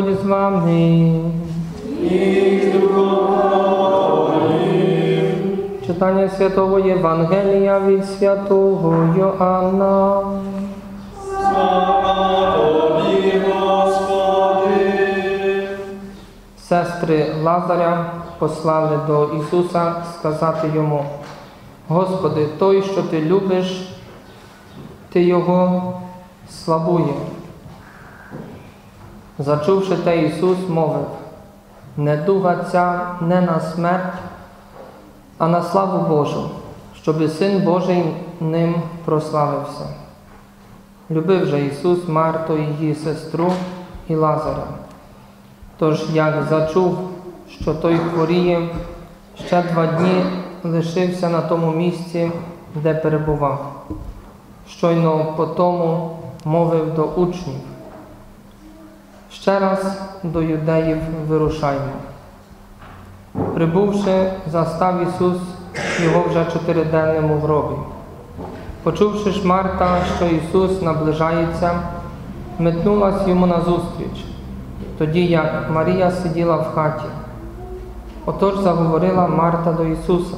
Господь з вами. Читання Святого Євангелія від Святого Йоанна. Сестри Лазаря послали до Ісуса сказати йому, Господи, той, що ти любиш, ти його слабує. Зачувши те, Ісус мовив, недуга ця не на смерть, а на славу Божу, щоби Син Божий ним прославився. Любив же Ісус Марту, її сестру і Лазаря. Тож, як зачув, що той хворіє, ще два дні лишився на тому місці, де перебував. Щойно по тому мовив до учнів. Ще раз до юдеїв вирушаймо. Прибувши, застав Ісус його вже чотириденному гробі. Почувши ж Марта, що Ісус наближається, метнулась йому назустріч, тоді як Марія сиділа в хаті. Отож заговорила Марта до Ісуса.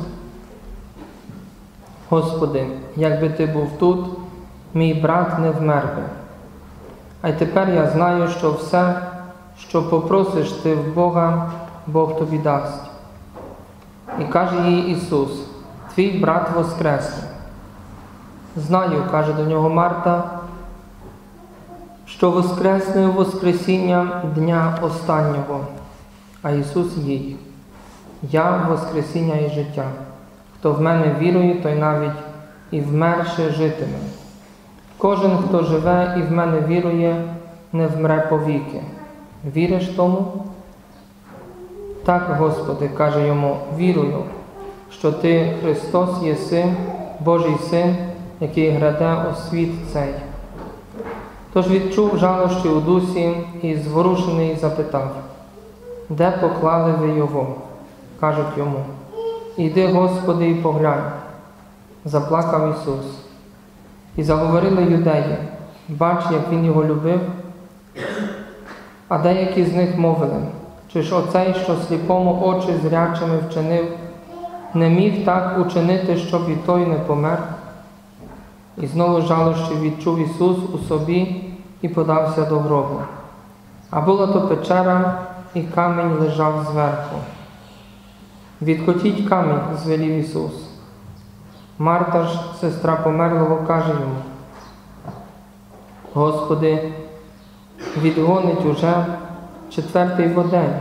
Господи, якби ти був тут, мій брат не вмер би. А й тепер я знаю, що все, що попросиш ти в Бога, Бог тобі дасть. І каже їй Ісус, твій брат воскресне. Знаю, каже до нього Марта, що воскресне Воскресіння дня останнього, а Ісус їй. Я Воскресіння і життя. Хто в мене вірує, той навіть і вмерше житиме. Кожен, хто живе і в мене вірує, не вмре повіки. Віриш тому? Так, Господи, каже йому, вірую, що Ти Христос єси, Божий Син, який граде у світ цей. Тож відчув жалощі у дусі і зворушений запитав, де поклали ви його? кажуть йому. Іди, Господи, і поглянь. Заплакав Ісус. І заговорили юдеї, бач, як Він його любив. А деякі з них мовили, чи ж оцей, що сліпому очі зрячими вчинив, не міг так учинити, щоб і той не помер. І знову жалощі відчув Ісус у собі і подався до гробу. А була то печера, і камінь лежав зверху. Відкотіть камінь, звелів Ісус. Марта ж, сестра померлого, каже йому, Господи, відгонить уже четвертий водень.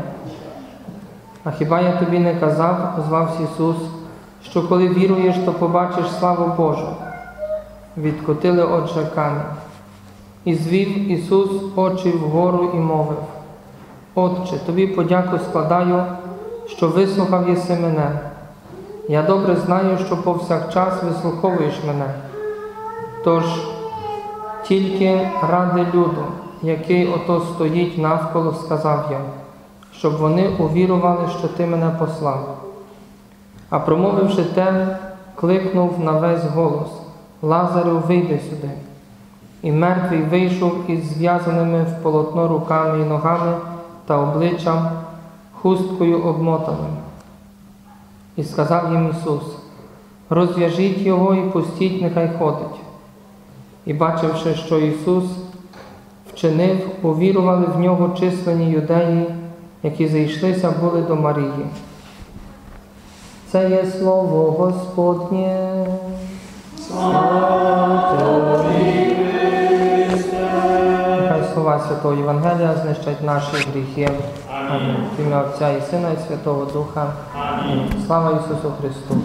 А хіба я тобі не казав, озвався Ісус, що коли віруєш, то побачиш славу Божу? Відкотили отже камінь. І звів Ісус очі вгору і мовив, Отче, тобі подяку складаю, що вислухав єси мене. Я добре знаю, що повсякчас вислуховуєш мене. Тож тільки ради люду, який ото стоїть навколо, сказав я, щоб вони увірували, що ти мене послав. А промовивши те, кликнув на весь голос Лазарю, вийди сюди. І мертвий вийшов із зв'язаними в полотно руками і ногами та обличчям, хусткою обмотаним. І сказав їм Ісус, розв'яжіть його і пустіть, нехай ходить. І, бачивши, що Ісус вчинив, увірували в нього численні юдеї, які зайшлися були до Марії. Це є слово Господнє. Слава! Нехай слова Святого Євангелія знищать наші гріхи. Амінь. В ім'я Отця і Сина, і Святого Духа. Амінь. Слава Ісусу Христу!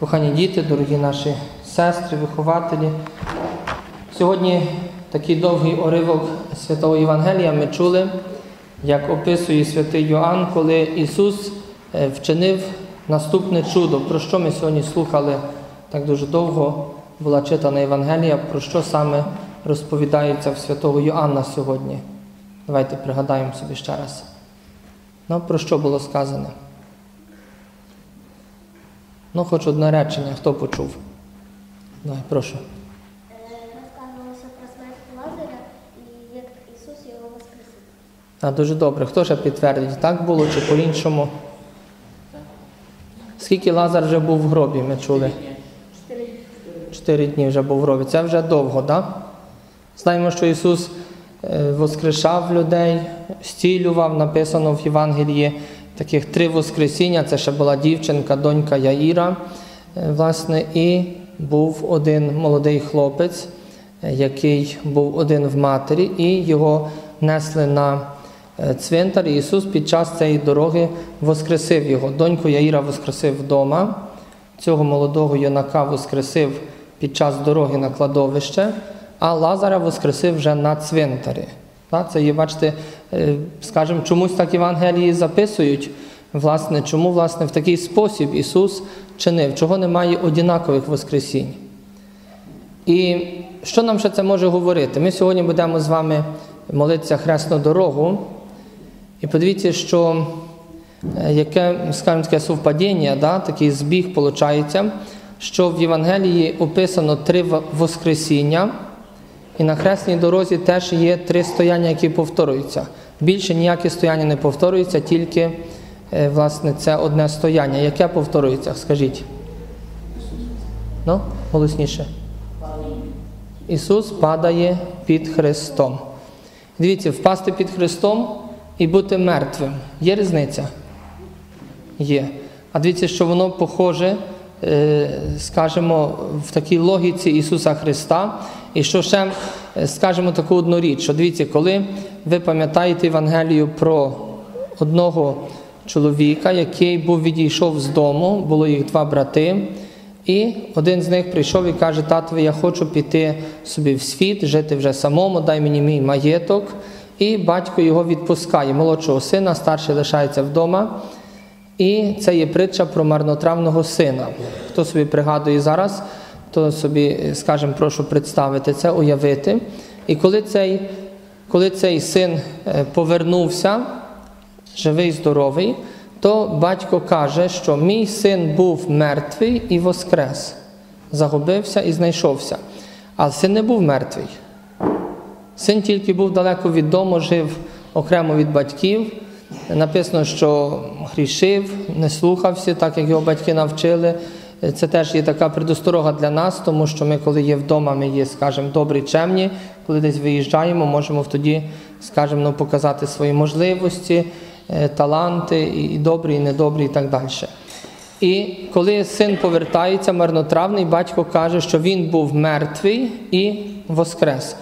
Кохані діти, дорогі наші сестри, вихователі. Сьогодні такий довгий оривок Святого Євангелія ми чули, як описує святий Йоанн, коли Ісус е, вчинив наступне чудо, про що ми сьогодні слухали так дуже довго, була читана Євангелія, про що саме розповідається в святого Йоанна сьогодні. Давайте пригадаємо собі ще раз. Ну, про що було сказане? Ну, хоч одне речення, хто почув? Давай, прошу. Розказувалося про смерть Лазаря і як Ісус його воскресив. А, дуже добре. Хто ще підтвердить, так було чи по-іншому? Скільки Лазар вже був в гробі, ми чули? Чотири дні вже був в гробі. Це вже довго, так? Знаємо, що Ісус е, воскрешав людей, зцілював, написано в Євангелії таких три воскресіння. Це ще була дівчинка, донька Яїра, е, власне, і був один молодий хлопець, е, який був один в матері, і його несли на цвинтар. І Ісус під час цієї дороги воскресив його. Доньку Яїра воскресив вдома. Цього молодого юнака воскресив під час дороги на кладовище, а Лазара воскресив вже на цвинтарі. Це є, бачите, е, скажімо, чомусь так Євангелії записують, власне, чому власне, в такий спосіб Ісус чинив, чого немає однакових воскресінь. І що нам ще це може говорити? Ми сьогодні будемо з вами молитися хресну дорогу. І подивіться, що е, яке, скажімо, таке совпадіння, да, такий збіг виходить, що в Євангелії описано три воскресіння, і на хресній дорозі теж є три стояння, які повторюються. Більше ніякі стояння не повторюються, тільки е, власне, це одне стояння. Яке повторюється? Скажіть. Ну, голосніше. Ісус падає під Христом. Дивіться, впасти під Христом і бути мертвим. Є різниця? Є. А дивіться, що воно похоже, е, скажімо, в такій логіці Ісуса Христа. І що ще е, скажемо таку одну річ, що дивіться, коли ви пам'ятаєте Євангелію про одного чоловіка, який був відійшов з дому, було їх два брати. І один з них прийшов і каже: Татові, я хочу піти собі в світ, жити вже самому, дай мені мій маєток. І батько його відпускає, молодшого сина, старший лишається вдома. І це є притча про марнотравного сина. Хто собі пригадує зараз, то собі, скажімо, прошу представити це, уявити. І коли цей, коли цей син е, повернувся, живий, здоровий, то батько каже, що мій син був мертвий і воскрес, загубився і знайшовся. Але син не був мертвий. Син тільки був далеко від дому, жив окремо від батьків. Написано, що грішив, не слухався, так як його батьки навчили. Це теж є така предосторога для нас, тому що ми, коли є вдома, ми є, скажімо, добрі, чемні. Коли десь виїжджаємо, можемо тоді, скажімо, ну, показати свої можливості, е, таланти, і добрі, і недобрі, і так далі. І коли син повертається, марнотравний, батько каже, що він був мертвий і воскрес.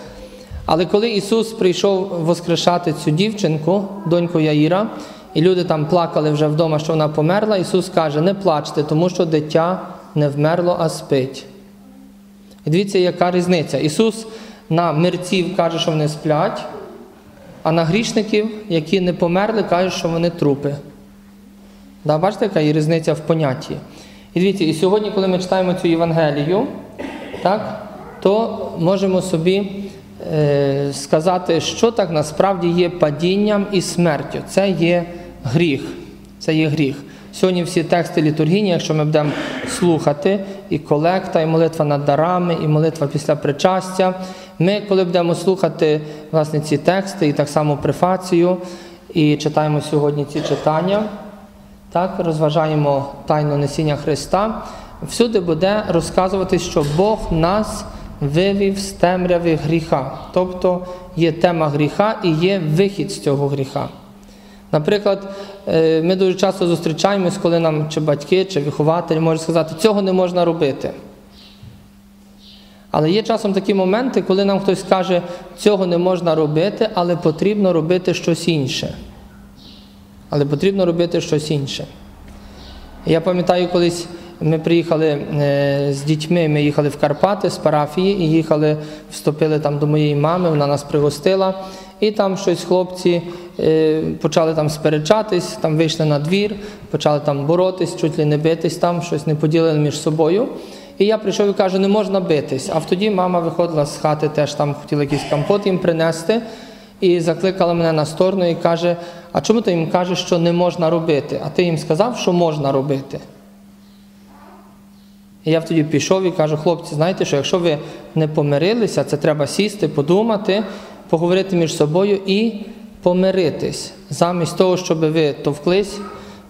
Але коли Ісус прийшов воскрешати цю дівчинку, доньку Яїра, і люди там плакали вже вдома, що вона померла, Ісус каже: не плачте, тому що дитя не вмерло, а спить. І дивіться, яка різниця. Ісус на мерців каже, що вони сплять, а на грішників, які не померли, каже, що вони трупи. Да, бачите, яка є різниця в понятті. І дивіться, і сьогодні, коли ми читаємо цю Євангелію, так, то можемо собі сказати, що так насправді є падінням і смертю. Це є гріх. Це є гріх. Сьогодні всі тексти літургійні, якщо ми будемо слухати, і колекта, і молитва над дарами, і молитва після причастя. Ми, коли будемо слухати власне, ці тексти, і так само префацію, і читаємо сьогодні ці читання, так, розважаємо тайну несіння Христа, всюди буде розказувати, що Бог нас вивів з темряви гріха. Тобто є тема гріха і є вихід з цього гріха. Наприклад, е, ми дуже часто зустрічаємось, коли нам чи батьки, чи вихователі можуть сказати, цього не можна робити. Але є часом такі моменти, коли нам хтось каже, цього не можна робити, але потрібно робити щось інше. Але потрібно робити щось інше. Я пам'ятаю, колись ми приїхали е, з дітьми, ми їхали в Карпати з парафії і їхали, вступили там до моєї мами, вона нас пригостила. І там щось хлопці е, почали там сперечатись, там вийшли на двір, почали там боротись, чуть ли не битись там, щось не поділили між собою. І я прийшов і кажу, не можна битись. А тоді мама виходила з хати, теж там хотіла якийсь компот їм принести, і закликала мене на сторону і каже: А чому ти їм кажеш, що не можна робити? А ти їм сказав, що можна робити. І я тоді пішов і кажу, хлопці, знаєте, що якщо ви не помирилися, це треба сісти, подумати, поговорити між собою і помиритись. Замість того, щоб ви товклись,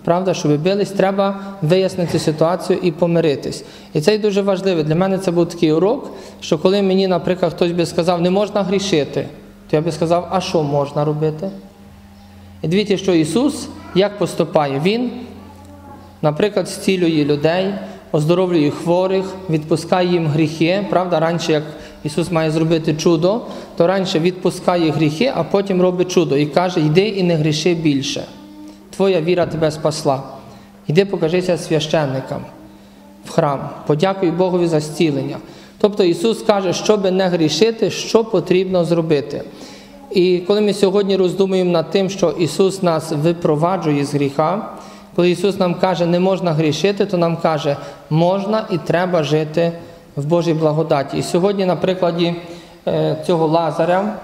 правда, щоб бились, треба вияснити ситуацію і помиритись. І це дуже важливо. Для мене це був такий урок, що коли мені, наприклад, хтось би сказав, не можна грішити, то я би сказав, а що можна робити? І дивіться, що Ісус як поступає? Він наприклад, зцілює людей, оздоровлює хворих, відпускає їм гріхи. Правда, раніше, як Ісус має зробити чудо, то раніше відпускає гріхи, а потім робить чудо і каже: йди і не гріши більше. Твоя віра тебе спасла. Йди покажися священникам в храм. Подякуй Богові за зцілення. Тобто Ісус каже, щоб не грішити, що потрібно зробити. І коли ми сьогодні роздумуємо над тим, що Ісус нас випроваджує з гріха, коли Ісус нам каже, не можна грішити, то нам каже, можна і треба жити в Божій благодаті. І сьогодні, на прикладі е, цього Лазаря,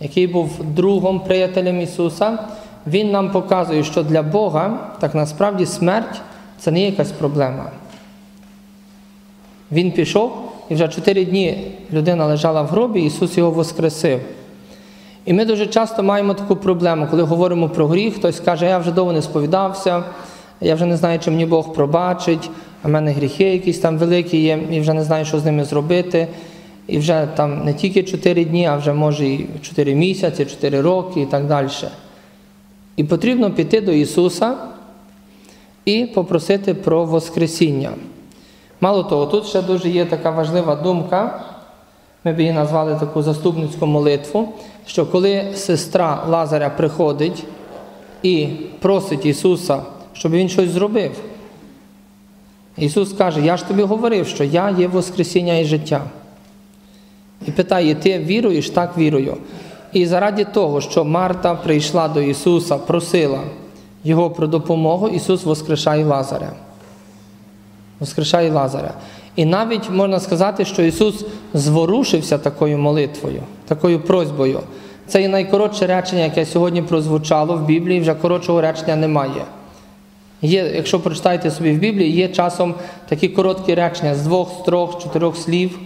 який був другом приятелем Ісуса, Він нам показує, що для Бога так насправді смерть це не якась проблема. Він пішов, і вже чотири дні людина лежала в гробі, Ісус його воскресив. І ми дуже часто маємо таку проблему, коли говоримо про гріх, хтось каже, я вже довго не сповідався, я вже не знаю, чи мені Бог пробачить, а в мене гріхи якісь там великі є, і вже не знаю, що з ними зробити. І вже там не тільки 4 дні, а вже може і 4 місяці, 4 роки і так далі. І потрібно піти до Ісуса і попросити про Воскресіння. Мало того, тут ще дуже є така важлива думка, ми б її назвали таку заступницьку молитву, що коли сестра Лазаря приходить і просить Ісуса, щоб Він щось зробив, Ісус каже, я ж тобі говорив, що я є Воскресіння і життя. І питає, ти віруєш? Так вірую. І заради того, що Марта прийшла до Ісуса, просила Його про допомогу, Ісус воскрешає Лазаря. Воскрешає Лазаря. І навіть можна сказати, що Ісус зворушився такою молитвою, такою просьбою. Це і найкоротше речення, яке сьогодні прозвучало в Біблії, вже коротшого речення немає. Є, якщо прочитаєте собі в Біблії, є часом такі короткі речення з двох, з трьох, чотирьох слів,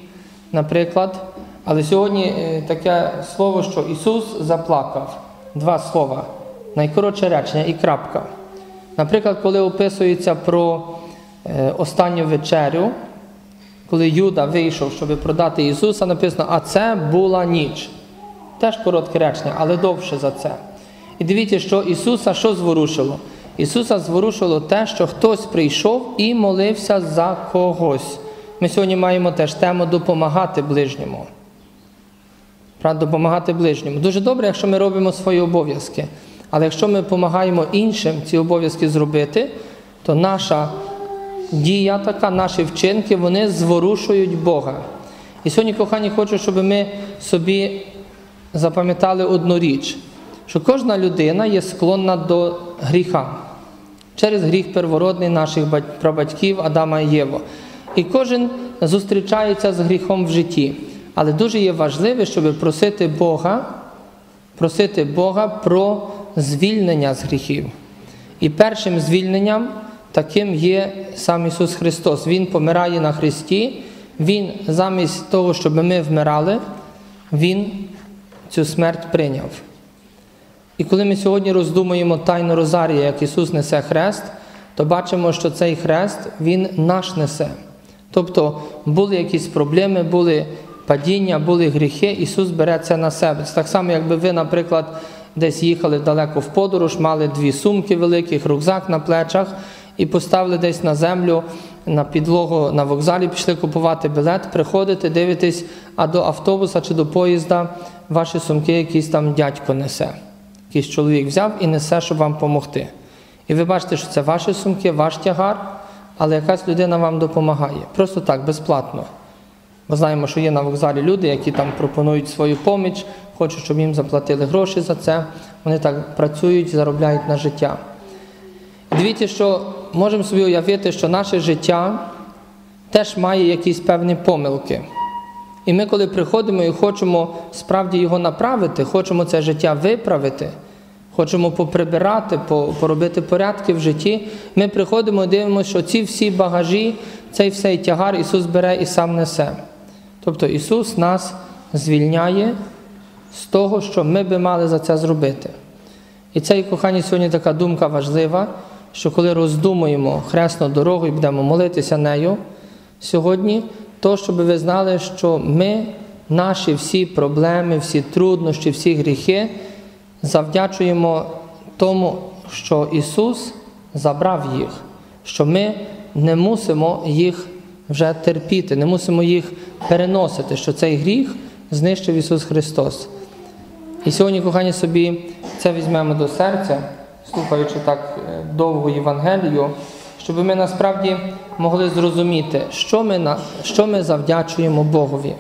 наприклад. Але сьогодні е, таке слово, що Ісус заплакав. Два слова. Найкоротше речення і крапка. Наприклад, коли описується про е, останню вечерю, коли Юда вийшов, щоб продати Ісуса, написано, а це була ніч. Теж коротке речення, але довше за це. І дивіться, що Ісуса що зворушило? Ісуса зворушило те, що хтось прийшов і молився за когось. Ми сьогодні маємо теж тему допомагати ближньому. Правда, допомагати ближньому. Дуже добре, якщо ми робимо свої обов'язки. Але якщо ми допомагаємо іншим ці обов'язки зробити, то наша дія така, наші вчинки, вони зворушують Бога. І сьогодні, кохані, хочу, щоб ми собі запам'ятали одну річ, що кожна людина є склонна до гріха через гріх первородний наших прабатьків Адама і Єва. І кожен зустрічається з гріхом в житті. Але дуже є важливе, щоб просити Бога, просити Бога про звільнення з гріхів. І першим звільненням таким є сам Ісус Христос. Він помирає на Христі, Він замість того, щоб ми вмирали, Він цю смерть прийняв. І коли ми сьогодні роздумуємо тайну Розарія, як Ісус несе хрест, то бачимо, що цей хрест Він наш несе. Тобто були якісь проблеми, були падіння, були гріхи, Ісус бере це на себе. Так само, якби ви, наприклад, десь їхали далеко в подорож, мали дві сумки великих, рюкзак на плечах і поставили десь на землю, на підлогу на вокзалі, пішли купувати білет, приходите, дивитесь, а до автобуса чи до поїзда ваші сумки якийсь там дядько несе. Якийсь чоловік взяв і несе, щоб вам допомогти. І ви бачите, що це ваші сумки, ваш тягар, але якась людина вам допомагає. Просто так, безплатно. Бо знаємо, що є на вокзалі люди, які там пропонують свою поміч, хочуть, щоб їм заплатили гроші за це. Вони так працюють, заробляють на життя. Дивіться, що можемо собі уявити, що наше життя теж має якісь певні помилки. І ми, коли приходимо і хочемо справді його направити, хочемо це життя виправити, хочемо поприбирати, поробити порядки в житті, ми приходимо і дивимося, що ці всі багажі, цей всей тягар Ісус бере і сам несе. Тобто Ісус нас звільняє з того, що ми би мали за це зробити. І це, кохані, сьогодні така думка важлива, що коли роздумуємо хресну дорогу і будемо молитися нею сьогодні, то щоб ви знали, що ми наші всі проблеми, всі труднощі, всі гріхи завдячуємо тому, що Ісус забрав їх, що ми не мусимо їх вже терпіти, не мусимо їх переносити, що цей гріх знищив Ісус Христос. І сьогодні, кохані, собі це візьмемо до серця, слухаючи так е, довго Євангелію, щоб ми насправді могли зрозуміти, що ми, на, що ми завдячуємо Богові.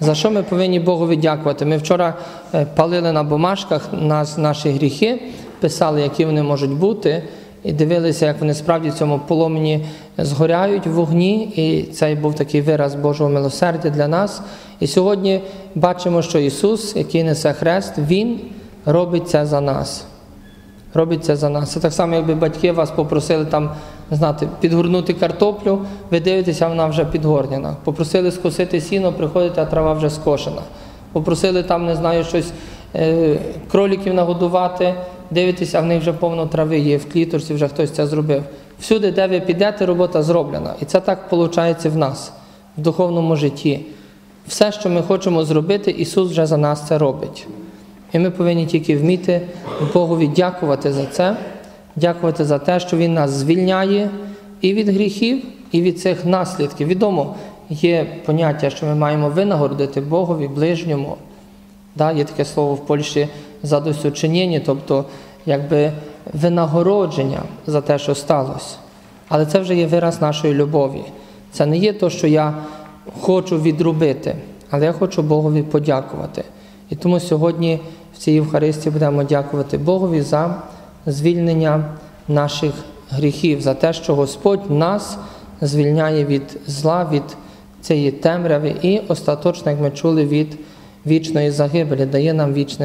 За що ми повинні Богові дякувати? Ми вчора е, палили на бумажках нас, наші гріхи, писали, які вони можуть бути, і дивилися, як вони справді в цьому поломені згоряють в вогні. І це був такий вираз Божого милосердя для нас. І сьогодні бачимо, що Ісус, який несе хрест, Він робить це за нас. Робить це за нас. Це так само, якби батьки вас попросили там, знати, підгорнути картоплю, ви дивитеся, вона вже підгорнена. Попросили скосити сіно, приходите, а трава вже скошена. Попросили там, не знаю, щось е, кроліків нагодувати, дивитеся, а в них вже повно трави є, в кліторці вже хтось це зробив. Всюди, де ви підете, робота зроблена. І це так виходить в нас, в духовному житті. Все, що ми хочемо зробити, Ісус вже за нас це робить. І ми повинні тільки вміти Богові дякувати за це, дякувати за те, що Він нас звільняє і від гріхів, і від цих наслідків. Відомо, є поняття, що ми маємо винагородити Богові, ближньому. Да, є таке слово в Польщі задосючинення, тобто якби винагородження за те, що сталося. Але це вже є вираз нашої любові. Це не є те, що я хочу відробити, але я хочу Богові подякувати. І тому сьогодні в цій Євхаристії будемо дякувати Богові за звільнення наших гріхів, за те, що Господь нас звільняє від зла, від цієї темряви і остаточно, як ми чули, від вічної загибелі, дає нам вічне.